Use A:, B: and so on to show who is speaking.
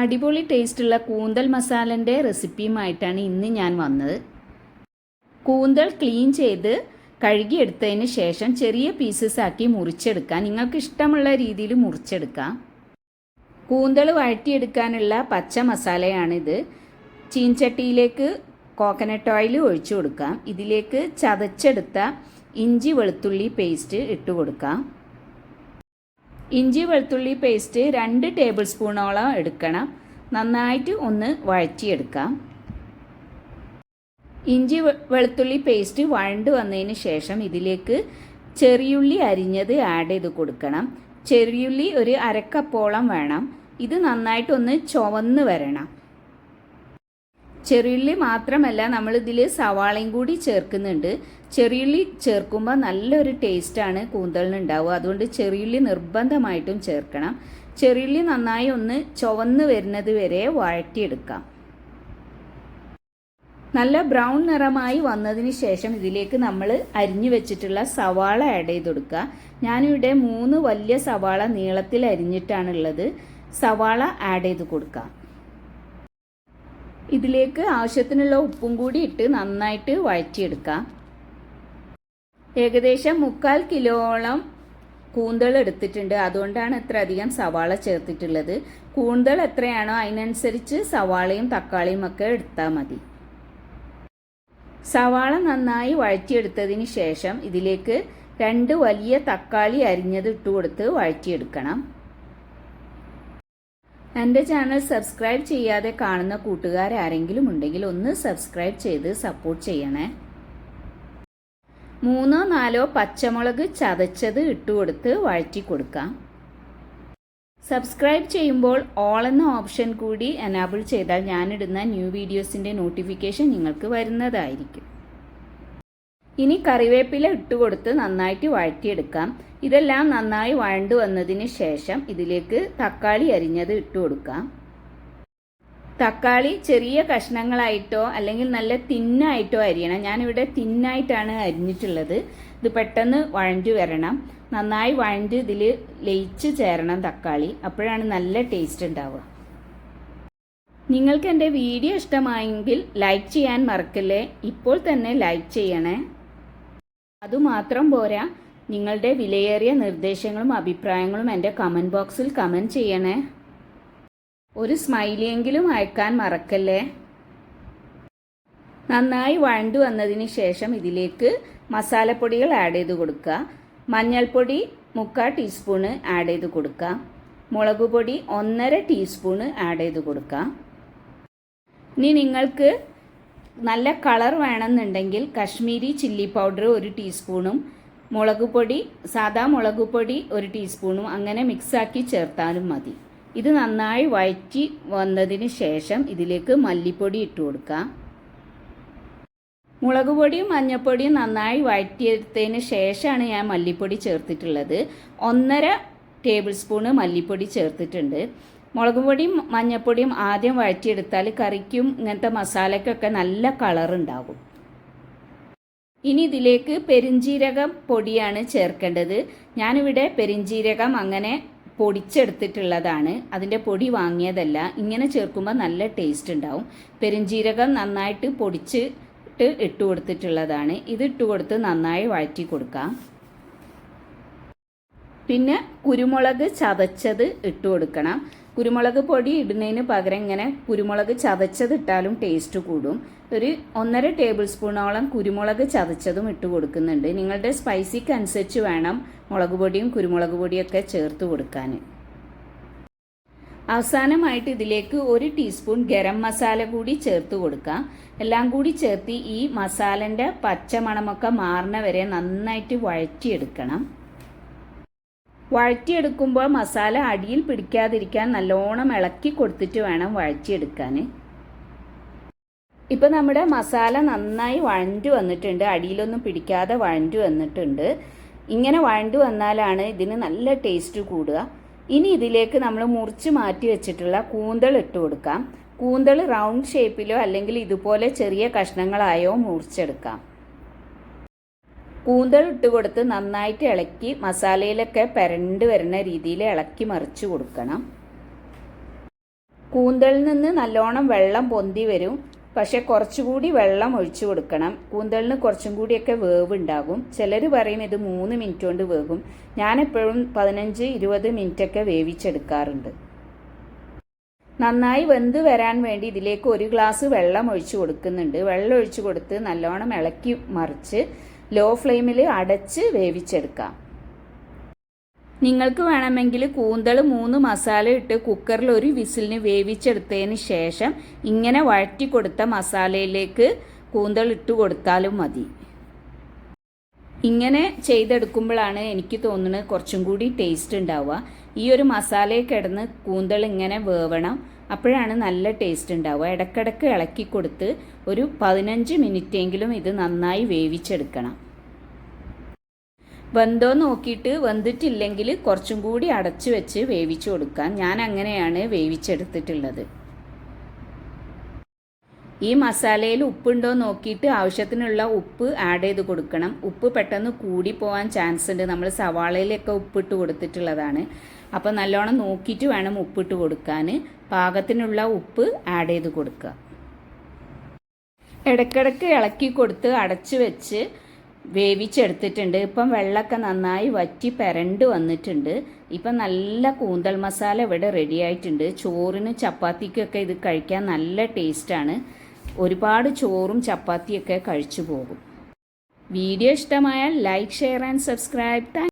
A: അടിപൊളി ടേസ്റ്റുള്ള കൂന്തൽ മസാലന്റെ റെസിപ്പിയുമായിട്ടാണ് ഇന്ന് ഞാൻ വന്നത്. കൂന്തൽ ക്ലീൻ ചെയ്ത് കഴുകിയെടുത്തതിന് ശേഷം ചെറിയ പീസസ് ആക്കി മുറിച്ചെടുക്കാം. നിങ്ങൾക്ക് ഇഷ്ടമുള്ള രീതിയിൽ മുറിച്ചെടുക്കാം. കൂന്തൽ വഴറ്റിയെടുക്കാനുള്ള പച്ച മസാലയാണിത്. ചീൻചട്ടിയിലേക്ക് കോക്കനട്ട് ഓയിൽ ഒഴിച്ചു കൊടുക്കാം. ഇതിലേക്ക് ചതച്ചെടുത്ത ഇഞ്ചി വെളുത്തുള്ളി പേസ്റ്റ് ഇട്ട് കൊടുക്കാം. ഇഞ്ചി വെളുത്തുള്ളി പേസ്റ്റ് രണ്ട് ടേബിൾ സ്പൂണോളം എടുക്കണം. നന്നായിട്ട് ഒന്ന് വഴറ്റിയെടുക്കാം. ഇഞ്ചി വെളുത്തുള്ളി പേസ്റ്റ് വഴണ്ട് വന്നതിന് ശേഷം ഇതിലേക്ക് ചെറിയുള്ളി അരിഞ്ഞത് ആഡ് ചെയ്ത് കൊടുക്കണം. ചെറിയുള്ളി ഒരു അരക്കപ്പോളം വേണം. ഇത് നന്നായിട്ടൊന്ന് ചുവന്ന് വരണം. ചെറിയുള്ളി മാത്രമല്ല നമ്മളിതിൽ സവാളയും കൂടി ചേർക്കുന്നുണ്ട്. ചെറിയുള്ളി ചേർക്കുമ്പോൾ നല്ലൊരു ടേസ്റ്റാണ് കൂന്തളിനുണ്ടാവുക. അതുകൊണ്ട് ചെറിയുള്ളി നിർബന്ധമായിട്ടും ചേർക്കണം. ചെറിയുള്ളി നന്നായി ഒന്ന് ചുവന്ന് വരുന്നത് വരെ വഴറ്റിയെടുക്കാം. നല്ല ബ്രൗൺ നിറമായി വന്നതിന് ശേഷം ഇതിലേക്ക് നമ്മൾ അരിഞ്ഞു വെച്ചിട്ടുള്ള സവാള ആഡ് ചെയ്ത് കൊടുക്കുക ഞാനിവിടെ മൂന്ന് വലിയ സവാള നീളത്തിൽ അരിഞ്ഞിട്ടാണുള്ളത്. സവാള ആഡ് ചെയ്ത് കൊടുക്കാം. ഇതിലേക്ക് ആവശ്യത്തിനുള്ള ഉപ്പും കൂടി ഇട്ട് നന്നായിട്ട് വഴറ്റിയെടുക്കാം. ഏകദേശം മുക്കാൽ കിലോളം കൂന്തൾ എടുത്തിട്ടുണ്ട്. അതുകൊണ്ടാണ് ഇത്ര അധികം സവാള ചേർത്തിട്ടുള്ളത്. കൂന്തൾ എത്രയാണോ അതിനനുസരിച്ച് സവാളയും തക്കാളിയും ഒക്കെ എടുത്താൽ മതി. സവാള നന്നായി വഴറ്റിയെടുത്തതിന് ശേഷം ഇതിലേക്ക് രണ്ട് വലിയ തക്കാളി അരിഞ്ഞത് ഇട്ട് കൊടുത്ത് വഴറ്റിയെടുക്കണം. എന്റെ ചാനൽ സബ്സ്ക്രൈബ് ചെയ്യാതെ കാണുന്ന കൂട്ടുകാരാരെങ്കിലും ഉണ്ടെങ്കിൽ ഒന്ന് സബ്സ്ക്രൈബ് ചെയ്ത് സപ്പോർട്ട് ചെയ്യണേ. മൂന്നോ നാലോ പച്ചമുളക് ചതച്ചത് ഇട്ടുകൊടുത്ത് വഴറ്റി കൊടുക്കാം. സബ്സ്ക്രൈബ് ചെയ്യുമ്പോൾ ഓൾ എന്ന ഓപ്ഷൻ കൂടി എനാബിൾ ചെയ്താൽ ഞാനിടുന്ന ന്യൂ വീഡിയോസിന്റെ നോട്ടിഫിക്കേഷൻ നിങ്ങൾക്ക് വരുന്നതായിരിക്കും. ഇനി കറിവേപ്പില ഇട്ട് ഇട്ടുകൊടുത്ത് നന്നായിട്ട് വഴറ്റിയെടുക്കാം. ഇതെല്ലാം നന്നായി വഴണ്ടു വന്നതിന് ശേഷം ഇതിലേക്ക് തക്കാളി അരിഞ്ഞത് ഇട്ട് കൊടുക്കാം. തക്കാളി ചെറിയ കഷ്ണങ്ങളായിട്ടോ അല്ലെങ്കിൽ നല്ല തിന്നായിട്ടോ അരിയണം. ഞാനിവിടെ തിന്നായിട്ടാണ് അരിഞ്ഞിട്ടുള്ളത്. ഇത് പെട്ടെന്ന് വഴഞ്ഞു വരണം. നന്നായി വഴഞ്ഞ് ഇതിൽ ലയിച്ച് ചേരണം തക്കാളി. അപ്പോഴാണ് നല്ല ടേസ്റ്റ് ഉണ്ടാവുക. നിങ്ങൾക്ക് എന്റെ വീഡിയോ ഇഷ്ടമായെങ്കിൽ ലൈക്ക് ചെയ്യാൻ മറക്കല്ലേ? ഇപ്പോൾ തന്നെ ലൈക്ക് ചെയ്യണേ. അതുമാത്രം പോരാ. നിങ്ങളുടെ വിലയേറിയ നിർദ്ദേശങ്ങളും അഭിപ്രായങ്ങളും എന്റെ കമന്റ് ബോക്സിൽ കമന്റ് ചെയ്യണേ. ഒരു സ്മൈലിയെങ്കിലും അയക്കാൻ മറക്കല്ലേ? നന്നായി വഴണ്ടു വന്നതിന് ശേഷം ഇതിലേക്ക് മസാലപ്പൊടികൾ ആഡ് ചെയ്ത് കൊടുക്കുക. മഞ്ഞൾപ്പൊടി മുക്കാൽ ടീസ്പൂണ് ആഡ് ചെയ്ത് കൊടുക്കുക. മുളക് പൊടി ഒന്നര ടീസ്പൂണ് ആഡ് ചെയ്ത് കൊടുക്കുക. ഇനി നിങ്ങൾക്ക് നല്ല കളർ വേണമെന്നുണ്ടെങ്കിൽ കശ്മീരി ചില്ലി പൗഡർ ഒരു ടീസ്പൂണും മുളക് പൊടി സാദാ മുളക് പൊടി ഒരു ടീസ്പൂണും അങ്ങനെ മിക്സാക്കി ചേർത്താലും മതി. ഇത് നന്നായി വഴറ്റി വന്നതിന് ശേഷം ഇതിലേക്ക് മല്ലിപ്പൊടി ഇട്ട് കൊടുക്കാം. മുളക് പൊടിയും മഞ്ഞൾപ്പൊടിയും നന്നായി വഴറ്റിയെടുത്തതിന് ശേഷമാണ് ഞാൻ മല്ലിപ്പൊടി ചേർത്തിട്ടുള്ളത്. ഒന്നര ടേബിൾ സ്പൂണ് മല്ലിപ്പൊടി ചേർത്തിട്ടുണ്ട്. മുളക് പൊടിയും മഞ്ഞൾപ്പൊടിയും ആദ്യം വഴറ്റിയെടുത്താൽ കറിക്കും ഇങ്ങനത്തെ മസാലയ്ക്കൊക്കെ നല്ല കളർ ഉണ്ടാകും. ഇനി ഇതിലേക്ക് പെരിഞ്ജീരകം പൊടിയാണ് ചേർക്കേണ്ടത്. ഞാനിവിടെ പെരിഞ്ജീരകം അങ്ങനെ പൊടിച്ചെടുത്തിട്ടുള്ളതാണ്. അതിന്റെ പൊടി വാങ്ങിയതല്ല. ഇങ്ങനെ ചേർക്കുമ്പോൾ നല്ല ടേസ്റ്റ് ഉണ്ടാവും. പെരിഞ്ജീരകം നന്നായിട്ട് പൊടിച്ചിട്ട് ഇട്ട് കൊടുത്തിട്ടുള്ളതാണ്. ഇത് ഇട്ട് കൊടുത്ത് നന്നായി വഴറ്റി കൊടുക്കാം. പിന്നെ കുരുമുളക് ചതച്ചത് ഇട്ട് കൊടുക്കണം. കുരുമുളക് പൊടി ഇടുന്നതിന് പകരം ഇങ്ങനെ കുരുമുളക് ചതച്ചത് ഇട്ടാലും ടേസ്റ്റ് കൂടും. ഒരു ഒന്നര ടേബിൾ സ്പൂണോളം കുരുമുളക് ചതച്ചതും ഇട്ട് കൊടുക്കുന്നുണ്ട്. നിങ്ങളുടെ സ്പൈസിക്ക് അനുസരിച്ച് വേണം മുളക് പൊടിയും കുരുമുളക് പൊടിയൊക്കെ ചേർത്ത് കൊടുക്കാൻ. അവസാനമായിട്ട് ഇതിലേക്ക് ഒരു ടീസ്പൂൺ ഗരം മസാല കൂടി ചേർത്ത് കൊടുക്കാം. എല്ലാം കൂടി ചേർത്ത് ഈ മസാലന്റെ പച്ചമണമൊക്കെ മാറുന്ന വരെ നന്നായിട്ട് വഴറ്റിയെടുക്കണം. വഴറ്റിയെടുക്കുമ്പോൾ മസാല അടിയിൽ പിടിക്കാതിരിക്കാൻ നല്ലോണം ഇളക്കി കൊടുത്തിട്ട് വേണം വഴറ്റിയെടുക്കാൻ. ഇപ്പം നമ്മുടെ മസാല നന്നായി വഴണ്ടു വന്നിട്ടുണ്ട്. അടിയിലൊന്നും പിടിക്കാതെ വഴണ്ടു വന്നിട്ടുണ്ട്. ഇങ്ങനെ വഴണ്ടു വന്നാലാണ് ഇതിന് നല്ല ടേസ്റ്റ് കൂടുക. ഇനി ഇതിലേക്ക് നമ്മൾ മുറിച്ച് മാറ്റി വെച്ചിട്ടുള്ള കൂന്തൾ ഇട്ട് കൊടുക്കാം. കൂന്തൾ റൗണ്ട് ഷേപ്പിലോ അല്ലെങ്കിൽ ഇതുപോലെ ചെറിയ കഷ്ണങ്ങളായോ മുറിച്ചെടുക്കാം. കൂന്തൽ ഇട്ട് കൊടുത്ത് നന്നായിട്ട് ഇളക്കി മസാലയിലൊക്കെ പെരണ്ട് വരുന്ന രീതിയിൽ ഇളക്കി മറിച്ച് കൊടുക്കണം. കൂന്തളിൽ നിന്ന് നല്ലോണം വെള്ളം പൊന്തി വരും. പക്ഷെ കുറച്ചുകൂടി വെള്ളം ഒഴിച്ചു കൊടുക്കണം. കൂന്തളിന് കുറച്ചും കൂടിയൊക്കെ വേവ് ഉണ്ടാകും ചിലർ പറയും ഇത് മൂന്ന് മിനിറ്റ് കൊണ്ട് വേകും. ഞാൻ എപ്പോഴും പതിനഞ്ച് ഇരുപത് മിനിറ്റൊക്കെ വേവിച്ചെടുക്കാറുണ്ട്. നന്നായി വെന്ത് വരാൻ വേണ്ടി ഇതിലേക്ക് ഒരു ഗ്ലാസ് വെള്ളം ഒഴിച്ചു കൊടുക്കുന്നുണ്ട്. വെള്ളം ഒഴിച്ചു കൊടുത്ത് നല്ലോണം ഇളക്കി മറിച്ച് ലോ ഫ്ലെയിമിൽ അടച്ച് വേവിച്ചെടുക്കാം. നിങ്ങൾക്ക് വേണമെങ്കിൽ കൂന്തൾ മൂന്ന് മസാല ഇട്ട് കുക്കറിൽ ഒരു വിസിലിന് വേവിച്ചെടുത്തതിന് ശേഷം ഇങ്ങനെ വഴറ്റി കൊടുത്ത മസാലയിലേക്ക് കൂന്തൾ ഇട്ട് കൊടുത്താലും മതി. ഇങ്ങനെ ചെയ്തെടുക്കുമ്പോഴാണ് എനിക്ക് തോന്നുന്നത് കുറച്ചും കൂടി ടേസ്റ്റ് ഉണ്ടാവുക. ഈ ഒരു മസാലയിൽ കിടന്ന് കൂന്തൾ ഇങ്ങനെ വേവണം. അപ്പോഴാണ് നല്ല ടേസ്റ്റ് ഉണ്ടാവുക. ഇടക്കിടക്ക് ഇളക്കി കൊടുത്ത് ഒരു പതിനഞ്ച് മിനിറ്റെങ്കിലും ഇത് നന്നായി വേവിച്ചെടുക്കണം. വെന്തോ നോക്കിയിട്ട് വെന്തിട്ടില്ലെങ്കിൽ കുറച്ചും കൂടി അടച്ചു വെച്ച് വേവിച്ചു കൊടുക്കാം. ഞാൻ അങ്ങനെയാണ് വേവിച്ചെടുത്തിട്ടുള്ളത്. ഈ മസാലയിൽ ഉപ്പുണ്ടോ നോക്കിയിട്ട് ആവശ്യത്തിനുള്ള ഉപ്പ് ആഡ് ചെയ്ത് കൊടുക്കണം. ഉപ്പ് പെട്ടെന്ന് കൂടി പോകാൻ ചാൻസ് ഉണ്ട്. നമ്മൾ സവാളയിലൊക്കെ ഉപ്പിട്ട് കൊടുത്തിട്ടുള്ളതാണ്. അപ്പോൾ നല്ലോണം നോക്കിയിട്ട് വേണം ഉപ്പിട്ട് കൊടുക്കാൻ പാകത്തിനുള്ള ഉപ്പ് ആഡ് ചെയ്ത് കൊടുക്കുക. ഇടക്കിടക്ക് ഇളക്കി കൊടുത്ത് അടച്ചു വെച്ച് വേവിച്ചെടുത്തിട്ടുണ്ട്. ഇപ്പം വെള്ളമൊക്കെ നന്നായി വറ്റി പെരണ്ട് വന്നിട്ടുണ്ട്. ഇപ്പം നല്ല കൂന്തൽ മസാല ഇവിടെ റെഡി ആയിട്ടുണ്ട്. ചോറിനും ചപ്പാത്തിക്കൊക്കെ ഇത് കഴിക്കാൻ നല്ല ടേസ്റ്റാണ് ഒരുപാട് ചോറും ചപ്പാത്തിയൊക്കെ കഴിച്ചു പോകും. വീഡിയോ ഇഷ്ടമായാൽ ലൈക്ക് ഷെയർ ആൻഡ് സബ്സ്ക്രൈബ്